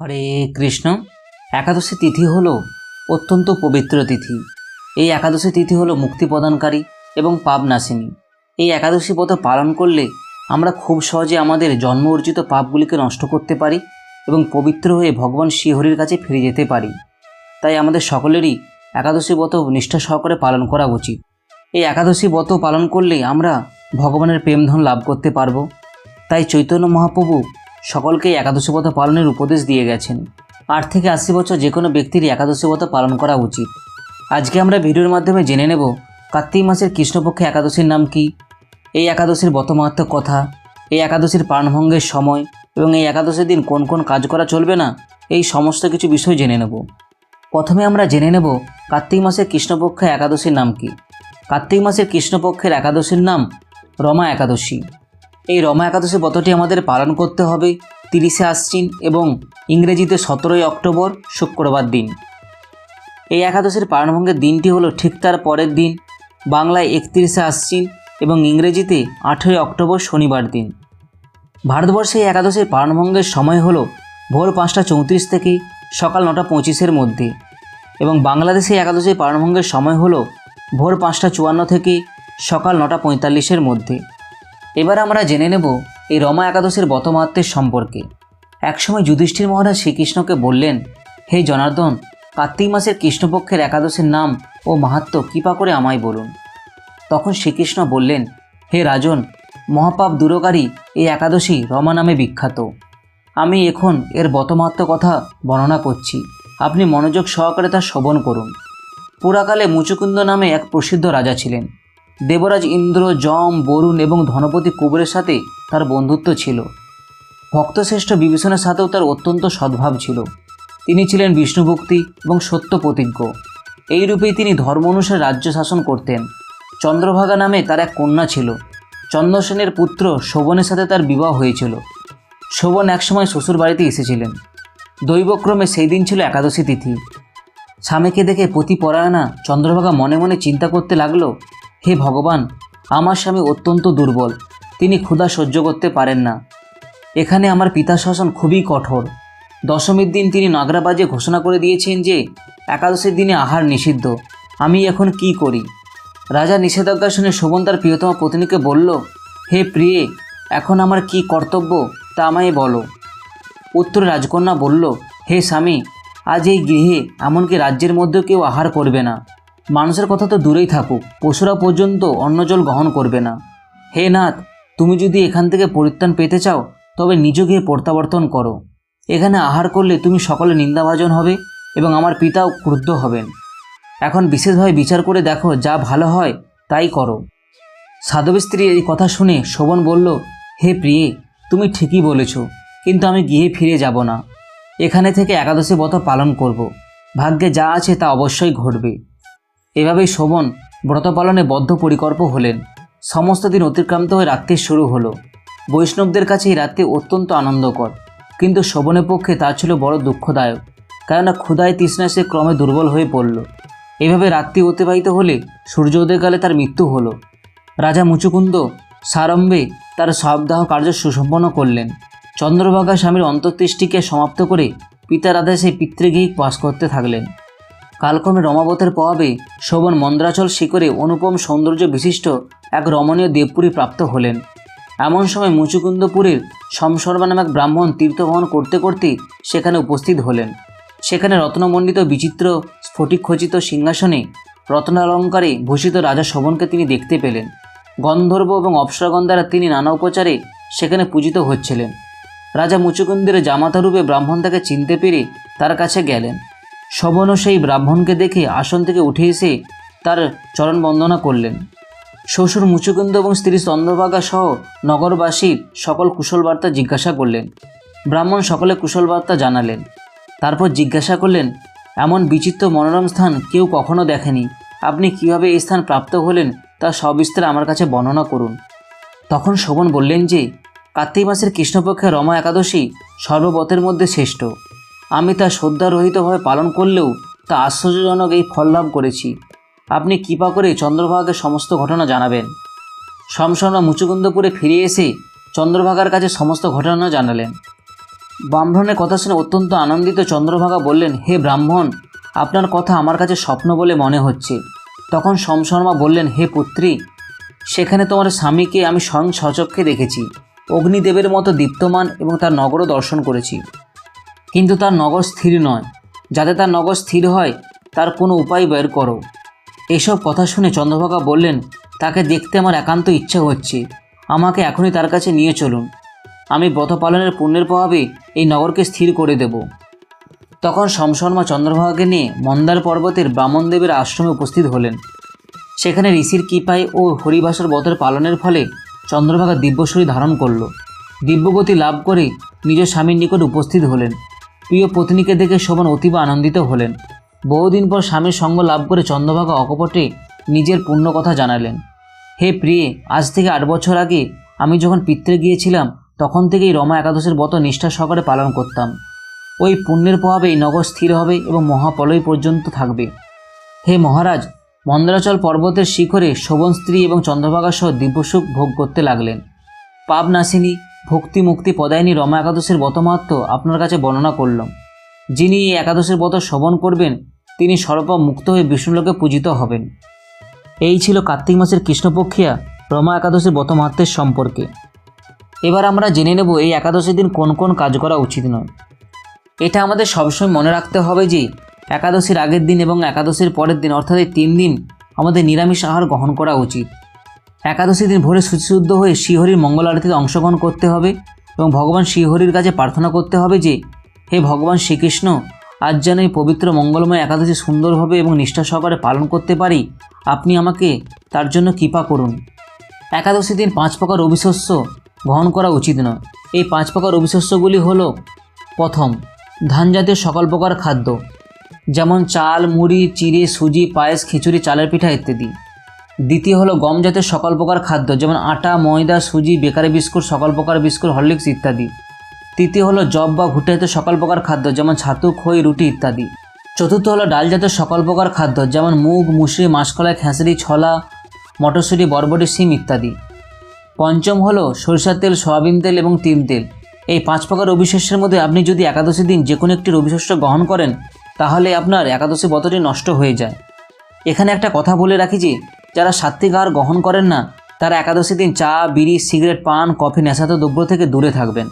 হরে কৃষ্ণ। একাদশী তিথি হল অত্যন্ত পবিত্র তিথি। এই একাদশী তিথি হলো মুক্তি প্রদানকারী এবং পাপ নাশিনী। এই একাদশী ব্রত পালন করলে আমরা খুব সহজে আমাদের জন্ম অর্জিত পাপগুলিকে নষ্ট করতে পারি এবং পবিত্র হয়ে ভগবান শ্রীহরির কাছে ফিরে যেতে পারি। তাই আমাদের সকলেরই একাদশী ব্রত নিষ্ঠা সহকারে পালন করা উচিত। এই একাদশী ব্রত পালন করলে আমরা ভগবানের প্রেমধন লাভ করতে পারব। তাই চৈতন্য মহাপ্রভু সকলকেই একাদশী পালনের উপদেশ দিয়ে গেছেন। আট থেকে আশি বছর যে কোনো ব্যক্তির একাদশী ব্রত পালন করা উচিত। আজকে আমরা ভিডিওর মাধ্যমে জেনে নেব, কার্তিক মাসের কৃষ্ণপক্ষে একাদশীর নাম কি? এই একাদশীর বতমাহাত্ম কথা, এই একাদশীর প্রাণভঙ্গের সময় এবং এই একাদশীর দিন কোন কোন কাজ করা চলবে না, এই সমস্ত কিছু বিষয় জেনে নেব। প্রথমে আমরা জেনে নেব কার্তিক মাসের কৃষ্ণপক্ষে একাদশীর নাম কি। কার্তিক মাসের কৃষ্ণপক্ষের একাদশীর নাম রমা একাদশী। এই রমা একাদশী ব্রতটি আমাদের পালন করতে হবে তিরিশে আশ্বিন এবং ইংরেজিতে সতেরোই অক্টোবর, শুক্রবার দিন। এই একাদশীর পালনভঙ্গের দিনটি হলো ঠিক তার পরের দিন, বাংলায় একত্রিশে আশ্বিন এবং ইংরেজিতে আঠেরোই অক্টোবর, শনিবার দিন। ভারতবর্ষে এই একাদশীর পালনভঙ্গের সময় হলো ভোর পাঁচটা চৌত্রিশ থেকে সকাল নটা পঁচিশের মধ্যে এবং বাংলাদেশে একাদশীর পালনভঙ্গের সময় হলো ভোর পাঁচটা চুয়ান্ন থেকে সকাল নটা পঁয়তাল্লিশের মধ্যে। এবার আমরা জেনে নেব এই রমা একাদশীর বতমাত্মের সম্পর্কে। একসময় যুধিষ্ঠির মহারাজ শ্রীকৃষ্ণকে বললেন, হে জনার্দন, কার্তিক মাসের কৃষ্ণপক্ষের একাদশীর নাম ও মাহাত্ম কৃপা করে আমায় বলুন। তখন শ্রীকৃষ্ণ বললেন, হে রাজন, মহাপাপ দূরকারী এই একাদশী রমা নামে বিখ্যাত। আমি এখন এর বতমাত্ম কথা বর্ণনা করছি। আপনি মনোযোগ সহকারে তা শ্রবণ করুন। পুরাকালে মুচুকুন্দ নামে এক প্রসিদ্ধ রাজা ছিলেন। দেবরাজ ইন্দ্র, যম, বরুণ এবং ধনপতি কুবেরের সাথে তার বন্ধুত্ব ছিল। ভক্তশ্রেষ্ঠ বিভীষণের সাথেও তার অত্যন্ত সদ্ভাব ছিল। তিনি ছিলেন বিষ্ণুভক্তি এবং সত্য প্রতিজ্ঞ। এইরূপেই তিনি ধর্ম অনুসারে রাজ্য শাসন করতেন। চন্দ্রভাগা নামে তার এক কন্যা ছিল। চন্দ্রসেনের পুত্র শোভনের সাথে তার বিবাহ হয়েছিল। শোভন একসময় শ্বশুর বাড়িতে এসেছিলেন। দৈবক্রমে সেই দিন ছিল একাদশী তিথি। স্বামীকে দেখে পরায়ণা চন্দ্রভাগা মনে মনে চিন্তা করতে লাগল হে ভগবান, আমার স্বামী অত্যন্ত দুর্বল, তিনি ক্ষুধা সহ্য করতে পারেন না। এখানে আমার পিতা শাসন খুবই কঠোর। দশমীর দিন তিনি নাগরা বাজে ঘোষণা করে দিয়েছেন যে, একাদশীর দিনে আহার নিষিদ্ধ। আমি এখন কি করি? রাজা নিষেধাজ্ঞা শুনে শোভন তার প্রিয়তম পত্নীকে বলল, হে প্রিয়ে, এখন আমার কি কর্তব্য তা আমায় বলো। উত্তরে রাজকন্যা বলল, হে স্বামী, আজ এই গৃহে এমনকি রাজ্যের মধ্যেও কেউ আহার করবে না। মানুষের কথা তো দূরেই থাকুক, পশুরা পর্যন্ত অন্ন জল গ্রহণ করবে না। হে নাথ, তুমি যদি এখান থেকে পরিত্রাণ পেতে চাও, তবে নিজ গিয়ে প্রত্যাবর্তন করো। এখানে আহার করলে তুমি সকলে নিন্দাভাজন হবে এবং আমার পিতাও ক্রুদ্ধ হবেন। এখন বিশেষভাবে বিচার করে দেখো, যা ভালো হয়, তাই করো। সাধবী স্ত্রী এই কথা শুনে শোভন বলল, হে প্রিয়ে, তুমি ঠিকই বলেছ, কিন্তু আমি গিয়ে ফিরে যাব না। এখানে থেকে একাদশী ব্রত পালন করব। ভাগ্যে যা আছে তা অবশ্যই ঘটবে। এভাবেই শোভন ব্রত পালনে বদ্ধ পরিকল্প হলেন। সমস্ত দিন অতিক্রান্ত হয়ে রাত্রি শুরু হলো। বৈষ্ণবদের কাছে এই রাত্রি অত্যন্ত আনন্দকর। কিন্তু শোভনের পক্ষে তা ছিল বড় দুঃখদায়ক, কেননা ক্ষুদায় তৃষ্ণা সে ক্রমে দুর্বল হয়ে পড়ল। এভাবে রাত্রি অতিবাহিত হলে সূর্যোদয়কালে তার মৃত্যু হলো। রাজা মুচুকুন্দ সারম্ভে তার সবদাহ কার্য সুসম্পন্ন করলেন। চন্দ্রভাগা স্বামীর অন্তর্দৃষ্টিকে সমাপ্ত করে পিতার আদেশে পিতৃগৃহিক বাস করতে থাকলেন। কালক্রমে রমাবতের প্রভাবে শোভন মন্দ্রাচল শিখরে অনুপম সৌন্দর্য বিশিষ্ট এক রমণীয় দেবপুরী প্রাপ্ত হলেন। এমন সময় মুচুকুন্দপুরের সমসর্বা নামক ব্রাহ্মণ তীর্থভ্রমণ করতে করতে সেখানে উপস্থিত হলেন। সেখানে রত্নমণ্ডিত বিচিত্র স্ফটিকখচিত সিংহাসনে রত্নালঙ্কারে ভূষিত রাজা শোভনকে তিনি দেখতে পেলেন। গন্ধর্ব এবং অপ্সরাগণ দ্বারা তিনি নানা উপচারে সেখানে পূজিত হচ্ছিলেন। রাজা মুচুকুন্দের জামাতারূপে ব্রাহ্মণ তাকে চিনতে পেরে তার কাছে গেলেন। শোভনও সেই ব্রাহ্মণকে দেখে আসন থেকে উঠে এসে তার চরণ বন্দনা করলেন। শ্বশুর মুচুকুন্দ এবং স্ত্রী চন্দ্রভাগা সহ নগরবাসীর সকল কুশল বার্তা জিজ্ঞাসা করলেন। ব্রাহ্মণ সকলে কুশল বার্তা জানালেন। তারপর জিজ্ঞাসা করলেন, এমন বিচিত্র মনোরম স্থান কেউ কখনো দেখেনি। আপনি কীভাবে এই স্থান প্রাপ্ত হলেন তা সবিস্তারে আমার কাছে বর্ণনা করুন। তখন শোভন বললেন যে, কার্তিক মাসের কৃষ্ণপক্ষে রমা একাদশী সর্ববতের মধ্যে শ্রেষ্ঠ। আমি তা শ্রদ্ধারহিতভাবে পালন করলেও তা আশ্চর্যজনক এই ফল লাভ করেছি। আপনি কৃপা করে চন্দ্রভাগাকে সমস্ত ঘটনা জানাবেন। সমসর্মা মুচুকুন্দপুরে ফিরে এসে চন্দ্রভাগার কাছে সমস্ত ঘটনা জানালেন। ব্রাহ্মণের কথা শুনে অত্যন্ত আনন্দিত চন্দ্রভাগা বললেন, হে ব্রাহ্মণ, আপনার কথা আমার কাছে স্বপ্ন বলে মনে হচ্ছে। তখন সমশর্মা বললেন, হে পুত্রী, সেখানে তোমার স্বামীকে আমি স্বয়ং সচক্ষে দেখেছি। অগ্নিদেবের মতো দীপ্তমান এবং তার নগরও দর্শন করেছি। কিন্তু তার নগর স্থির নয়। যাতে তার নগর স্থির হয়, তার কোনো উপায় বের করো। এসব কথা শুনে চন্দ্রভাগা বললেন, তাকে দেখতে আমার একান্ত ইচ্ছা হচ্ছে। আমাকে এখনই তার কাছে নিয়ে চলুন। আমি ব্রত পালনের পুণ্যের প্রভাবে এই নগরকে স্থির করে দেব। তখন শমশর্মা চন্দ্রভাগাকে নিয়ে মন্দার পর্বতের ব্রাহ্মণদেবের আশ্রমে উপস্থিত হলেন। সেখানে ঋষির কৃপায় ও হরিবাসর ব্রতের পালনের ফলে চন্দ্রভাগা দিব্যশ্বরী ধারণ করল। দিব্যগতি লাভ করে নিজ স্বামীর নিকট উপস্থিত হলেন। প্রিয় পত্নীকে দেখে শোভন অতীব আনন্দিত হলেন। বহুদিন পর স্বামীর সঙ্গ লাভ করে চন্দ্রভাগা অকপটে নিজের পুণ্য কথা জানালেন। হে প্রিয়ে, আজ থেকে আট বছর আগে আমি যখন পিত্রে গিয়েছিলাম, তখন থেকেই রমা একাদশের ব্রত নিষ্ঠা সহকারে পালন করতাম। ওই পুণ্যের প্রভাবে এই নগর স্থির হবে এবং মহাপলয় পর্যন্ত থাকবে। হে মহারাজ, মন্দারাচল পর্বতের শিখরে শোভন স্ত্রী এবং চন্দ্রভাগা সহ দিব্যসুখ ভোগ করতে লাগলেন। পাপ নাসিনী ভক্তি মুক্তি পদায়নী রমা একাদশের ব্রতমাহাত্ম আপনার কাছে বর্ণনা করলাম। যিনি এই একাদশের ব্রত শ্রবণ করবেন, তিনি সর্বপা মুক্ত হয়ে বিষ্ণুলোকে পূজিত হবেন। এই ছিল কার্তিক মাসের কৃষ্ণপক্ষিয়া রমা একাদশের ব্রত মাহাত্মের সম্পর্কে। এবার আমরা জেনে নেব এই একাদশীর দিন কোন কোন কাজ করা উচিত নয়। এটা আমাদের সবসময় মনে রাখতে হবে যে, একাদশীর আগের দিন এবং একাদশীর পরের দিন, অর্থাৎ এই তিন দিন, আমাদের নিরামিষ আহার গ্রহণ করা উচিত। একাদশী দিন ভোরে শুচিশুদ্ধ হয়ে শ্রীহরির মঙ্গল আরতিতে অংশগ্রহণ করতে হবে এবং ভগবান শ্রীহরির কাছে প্রার্থনা করতে হবে যে, হে ভগবান শ্রীকৃষ্ণ, আজ যেন এই পবিত্র মঙ্গলময় একাদশী সুন্দরভাবে এবং নিষ্ঠা সহকারে পালন করতে পারি। আপনি আমাকে তার জন্য কৃপা করুন। একাদশী দিন পাঁচ প্রকার অবিশস্য গ্রহণ করা উচিত নয়। এই পাঁচ প্রকার অবিশস্যগুলি হলো, প্রথম ধান জাতীয় সকল প্রকার খাদ্য, যেমন চাল, মুড়ি, চিড়ে, সুজি, পায়েস, খিচুড়ি, চালের পিঠা ইত্যাদি। দ্বিতীয় হলো গম জাতীয় সকল প্রকার খাদ্য, যেমন আটা, ময়দা, সুজি, বেকারি বিস্কুট, সকল প্রকার বিস্কুট, হরলিক্স ইত্যাদি। তৃতীয় হলো জব বা ভুট্টা জাতীয় সকল প্রকার খাদ্য, যেমন ছাতু, খই, রুটি ইত্যাদি। চতুর্থ হলো ডাল জাতীয় সকল প্রকার খাদ্য, যেমন মুগ, মুসুরি, মাসকলাই খেঁসড়ি ছলা, মটরশুঁটি, বরবটি, শিম ইত্যাদি। পঞ্চম হলো সরিষার তেল, সয়াবিন তেল এবং তিল তেল। এই পাঁচ প্রকার রবিশস্যের মধ্যে আপনি যদি একাদশী দিন যে কোনো একটি রবিশস্য গ্রহণ করেন, তাহলে আপনার একাদশী ব্রতটি নষ্ট হয়ে যায়। এখানে একটা কথা বলে রাখি যে যারা সাত্বিক আহার গ্রহণ করেন না, তারা একাদশী দিন চা, বিড়ি, সিগারেট, পান, কফি নেশাত দ্রব্য থেকে দূরে থাকবেন।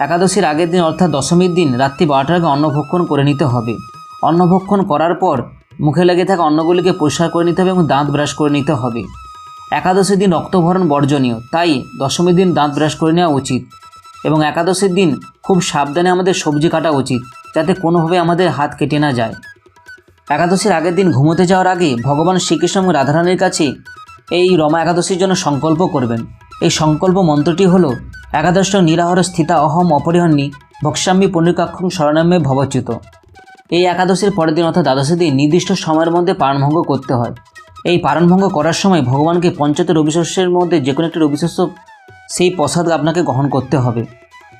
একাদশীর আগের দিন অর্থাৎ দশমীর দিন রাত্রি বারোটার আগে অন্নভক্ষণ করে নিতে হবে। অন্নভক্ষণ করার পর মুখে লেগে থাকা অন্নগুলিকে পরিষ্কার করে নিতে হবে এবং দাঁত ব্রাশ করে নিতে হবে। একাদশীর দিন রক্তভরণ বর্জনীয়, তাই দশমীর দিন দাঁত ব্রাশ করে নেওয়া উচিত। এবং একাদশীর দিন খুব সাবধানে আমাদের সবজি কাটা উচিত, যাতে কোনোভাবে আমাদের হাত কেটে না যায়। একাদশীর আগের দিন ঘুমোতে যাওয়ার আগে ভগবান শ্রীকৃষ্ণ এবং রাধারানীর কাছে এই রমা একাদশীর জন্য সংকল্প করবেন। এই সংকল্প মন্ত্রটি হল, একাদশ নিরাহর স্থিতা অহম অপরিহন্যী ভক্সাম্যী পুণ্যকাক্ষং শরণাম্যে ভবচ্যুত। এই একাদশীর পরের দিন অর্থাৎ দ্বাদশী দিন নির্দিষ্ট সময়ের মধ্যে পারণভঙ্গ করতে হয়। এই পারণভঙ্গ করার সময় ভগবানকে পঞ্চায়েত রবিশস্যের মধ্যে যে কোনো একটি রবিশস্য সেই প্রসাদ আপনাকে গ্রহণ করতে হবে।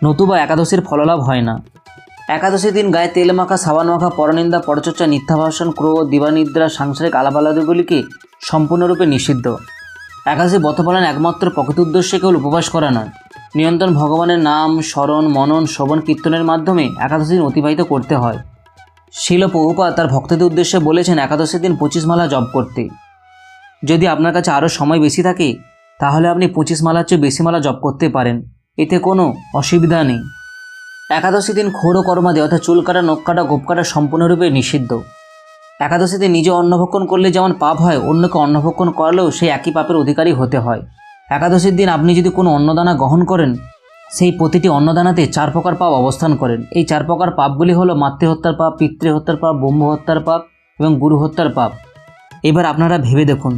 নতুবা একাদশীর ফললাভ হয় না। একাদশীর দিন গায়ে তেল মাখা, সাবান মাখা, পরনিন্দা, পরচর্চা মিথ্যাভাষণ ক্রোধ দিবানিদ্রা, সাংসারিক আলাপালাদিগুলিকে সম্পূর্ণরূপে নিষিদ্ধ? একাদশী ব্রতপালন একমাত্র প্রকৃত উদ্দেশ্যে কেবল উপবাস করা নয়। নিয়ন্ত্রণ ভগবানের নাম, স্মরণ, মনন, শ্রবণ, কীর্তনের মাধ্যমে একাদশী দিন অতিবাহিত করতে হয়। শিল প্রভুপা তার ভক্তদের উদ্দেশ্যে বলেছেন একাদশীর দিন পঁচিশ মালা জপ করতে। যদি আপনার কাছে আরও সময় বেশি থাকে, তাহলে আপনি পঁচিশ মালার চেয়ে বেশি মালা জপ করতে পারেন। এতে কোনো অসুবিধা নেই। একাদশী দিন ক্ষৌর কর্মাদি অর্থাৎ চুল কাটা, নখ কাটা, গোপ কাটা সম্পূর্ণরূপে নিষিদ্ধ। একাদশীতে নিজে অন্নভক্ষণ করলে যেমন পাপ হয়, অন্যকে অন্নভক্ষণ করালেও সেই একই পাপের অধিকারী হতে হয়। একাদশীর দিন আপনি যদি কোনো অন্নদানা গ্রহণ করেন, সেই প্রতিটি অন্নদানাতে চার প্রকার পাপ অবস্থান করেন। এই চার প্রকার পাপগুলি হলো মাতৃহত্যার পাপ, পিতৃহত্যার পাপ ব্রহ্ম হত্যার পাপ এবং গুরু হত্যার পাপ। এবার আপনারা ভেবে দেখুন,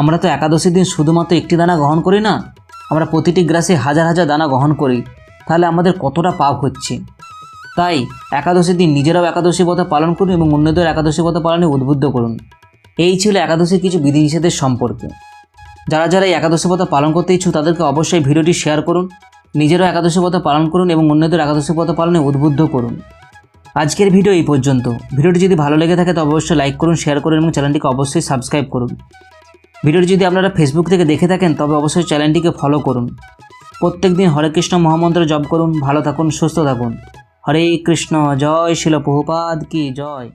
আমরা তো একাদশীর দিন শুধুমাত্র একটি দানা গ্রহণ করি না, আমরা প্রতিটি গ্রাসে হাজার হাজার দানা গ্রহণ করি। তাহলে আমাদের কতটা পাপ হচ্ছে? তাই একাদশীর দিন নিজেরাও একাদশী ব্রত পালন করুন এবং অন্যদের একাদশী ব্রত পালনে উদ্বুদ্ধ করুন। এই ছিল একাদশীর কিছু বিধিনিষেধের সম্পর্কে। যারা যারা এই একাদশী ব্রত পালন করতে ইচ্ছুক, তাদেরকে অবশ্যই ভিডিওটি শেয়ার করুন, নিজেরাও একাদশী ব্রত পালন করুন এবং অন্যদের একাদশী ব্রত পালনে উদ্বুদ্ধ করুন। আজকের ভিডিও এই পর্যন্ত। ভিডিওটি যদি ভালো লেগে থাকে তবে অবশ্যই লাইক করুন, শেয়ার করুন এবং চ্যানেলটিকে অবশ্যই সাবস্ক্রাইব করুন। ভিডিওটি যদি আপনারা ফেসবুক থেকে দেখে থাকেন, তবে অবশ্যই চ্যানেলটিকে ফলো করুন। প্রত্যেক দিন হরে কৃষ্ণ মহামন্ত্র জপ করুন, ভালো থাকুন, সুস্থ থাকুন। হরে কৃষ্ণ, জয় শিল প্রভুপাদ কি জয়।